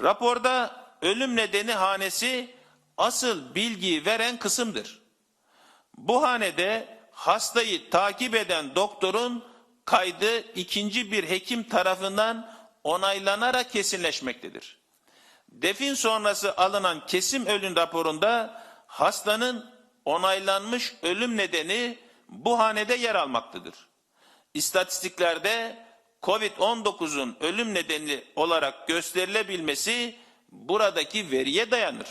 Raporda ölüm nedeni hanesi asıl bilgiyi veren kısımdır. Bu hanede hastayı takip eden doktorun kaydı ikinci bir hekim tarafından onaylanarak kesinleşmektedir. Defin sonrası alınan kesim ölüm raporunda hastanın onaylanmış ölüm nedeni bu hanede yer almaktadır. İstatistiklerde COVID-19'un ölüm nedeni olarak gösterilebilmesi buradaki veriye dayanır.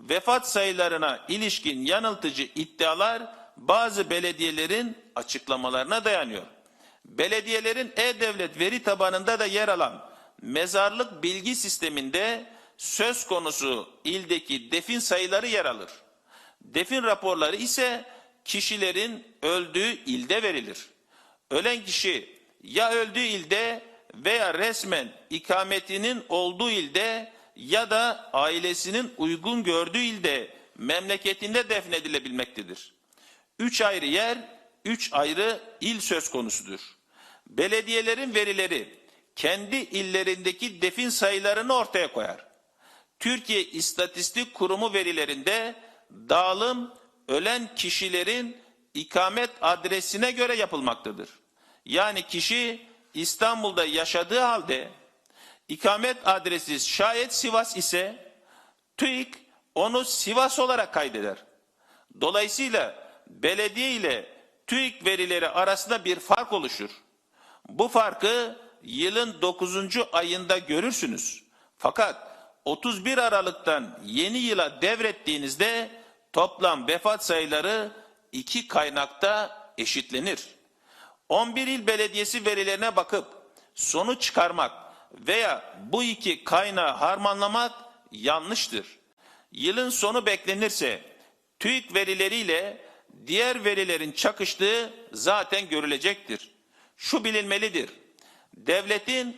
Vefat sayılarına ilişkin yanıltıcı iddialar bazı belediyelerin açıklamalarına dayanıyor. Belediyelerin e-devlet veri tabanında da yer alan mezarlık bilgi sisteminde söz konusu ildeki defin sayıları yer alır. Defin raporları ise kişilerin öldüğü ilde verilir. Ölen kişi ya öldüğü ilde veya resmen ikametinin olduğu ilde ya da ailesinin uygun gördüğü ilde memleketinde defnedilebilmektedir. Üç ayrı yer, üç ayrı il söz konusudur. Belediyelerin verileri kendi illerindeki defin sayılarını ortaya koyar. Türkiye İstatistik Kurumu verilerinde dağılım ölen kişilerin ikamet adresine göre yapılmaktadır. Yani kişi İstanbul'da yaşadığı halde ikamet adresi şayet Sivas ise TÜİK onu Sivas olarak kaydeder. Dolayısıyla belediye ile TÜİK verileri arasında bir fark oluşur. Bu farkı yılın 9. ayında görürsünüz. Fakat 31 Aralık'tan yeni yıla devrettiğinizde toplam vefat sayıları iki kaynakta eşitlenir. 11 il belediyesi verilerine bakıp sonuç çıkarmak veya bu iki kaynağı harmanlamak yanlıştır. Yılın sonu beklenirse TÜİK verileriyle diğer verilerin çakıştığı zaten görülecektir. Şu bilinmelidir. Devletin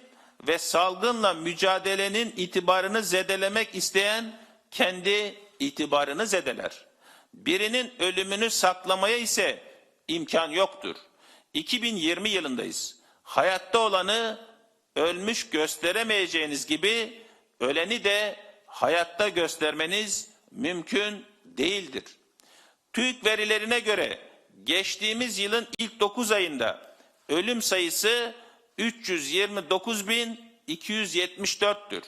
ve salgınla mücadelenin itibarını zedelemek isteyen kendi itibarını zedeler. Birinin ölümünü saklamaya ise imkan yoktur. 2020 yılındayız. Hayatta olanı ölmüş gösteremeyeceğiniz gibi öleni de hayatta göstermeniz mümkün değildir. TÜİK verilerine göre geçtiğimiz yılın ilk 9 ayında ölüm sayısı 329.274'tür.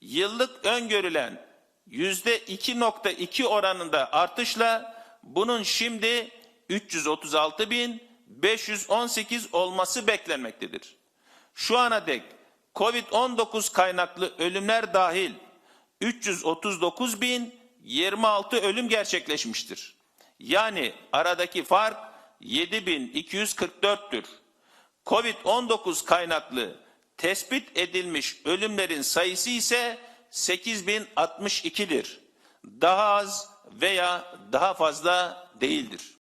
Yıllık öngörülen %2.2 oranında artışla bunun şimdi 336.518 olması beklenmektedir. Şu ana dek COVID-19 kaynaklı ölümler dahil 339.026 ölüm gerçekleşmiştir. Yani aradaki fark 7244'tür. Covid-19 kaynaklı tespit edilmiş ölümlerin sayısı ise 8062'dir. Daha az veya daha fazla değildir.